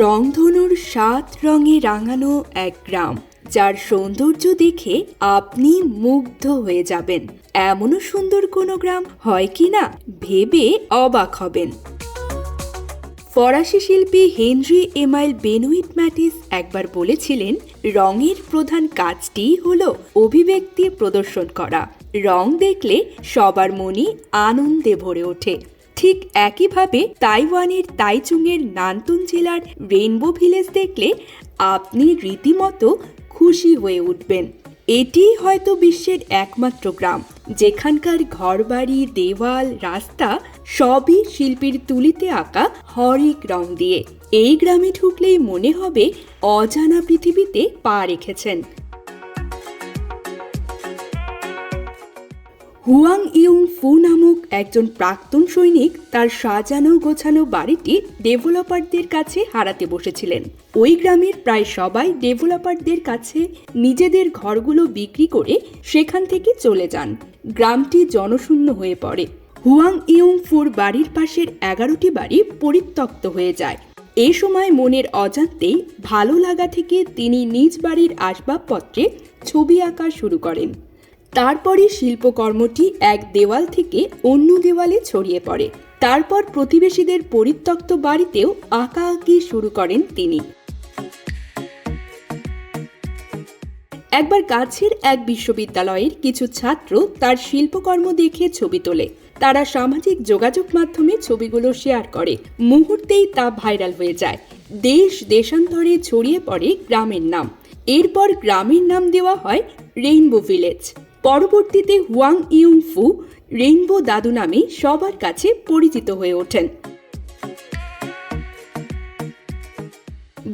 রংধনুর সাত রঙে রাঙানো এক গ্রাম, যার সৌন্দর্য দেখে আপনি মুগ্ধ হয়ে যাবেন। এমনও সুন্দর কোনো গ্রাম হয় কি না ভেবে অবাক হবেন। ফরাসি শিল্পী হেনরি এমাইল বেনুইট ম্যাটিস একবার বলেছিলেন, রঙের প্রধান কাজটিই হল অভিব্যক্তি প্রদর্শন করা। রং দেখলে সবার মনই আনন্দে ভরে ওঠে। ঠিক একইভাবে তাইওয়ানের তাইচুংয়ের নান্তুন জেলার রেইনবো ভিলেজ দেখলে আপনি রীতিমতো খুশি হয়ে উঠবেন। এটিই হয়তো বিশ্বের একমাত্র গ্রাম। যেখানকার ঘরবাড়ি, দেওয়াল, রাস্তা সবই শিল্পীর তুলিতে আঁকা হরেক রং দিয়ে। এই গ্রামে ঢুকলেই মনে হবে অজানা পৃথিবীতে পা রেখেছেন। হুয়াং ইউং ফু নামক একজন প্রাক্তন সৈনিক তার সাজানো গোছানো বাড়িটি ডেভেলপারদের কাছে হারাতে বসেছিলেন। ওই গ্রামের প্রায় সবাই ডেভেলপারদের কাছে নিজেদের ঘরগুলো বিক্রি করে সেখান থেকে চলে যান। গ্রামটি জনশূন্য হয়ে পড়ে। হুয়াং ইউং ফুর বাড়ির পাশের এগারোটি বাড়ি পরিত্যক্ত হয়ে যায়। এ সময় মনের অজান্তেই ভালো লাগা থেকে তিনি নিজ বাড়ির আসবাবপত্রে ছবি আঁকা শুরু করেন। তারপরে শিল্পকর্মটি এক দেওয়াল থেকে অন্য দেওয়ালে ছড়িয়ে পড়ে। তারপর প্রতিবেশীদের পরিত্যক্ত বাড়িতেও আঁকা আঁকি শুরু করেন তিনি। একবার কাছের এক বিশ্ববিদ্যালয়ের কিছু ছাত্র তার শিল্পকর্ম দেখে ছবি তোলে। তারা সামাজিক যোগাযোগ মাধ্যমে ছবিগুলো শেয়ার করে। মুহূর্তেই তা ভাইরাল হয়ে যায়। দেশ দেশান্তরে ছড়িয়ে পড়ে গ্রামের নাম। এরপর গ্রামের নাম দেওয়া হয় রেইনবো ভিলেজ। পরবর্তীতে হুয়াং ইউং ফু রেইনবো দাদু নামে সবার কাছে পরিচিত হয়ে ওঠেন।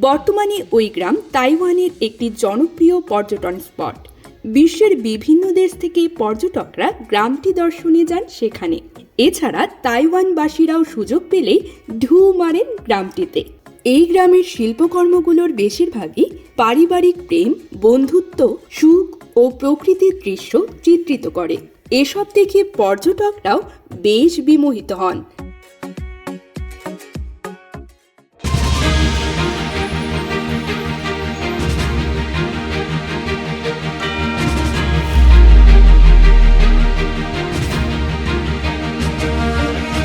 বর্তমানে ওই গ্রাম তাইওয়ানের একটি জনপ্রিয় পর্যটন স্পট। বিশ্বের বিভিন্ন দেশ থেকে পর্যটকরা গ্রামটি দর্শনে যান সেখানে। এছাড়া তাইওয়ানবাসীরাও সুযোগ পেলে ঢু মারেন গ্রামটিতে। এই গ্রামের শিল্পকর্মগুলোর বেশিরভাগই পারিবারিক প্রেম, বন্ধুত্ব, সুখ ও প্রকৃতির দৃশ্য চিত্রিত করে। এসব দেখে পর্যটকরাও বেশ বিমোহিত হন।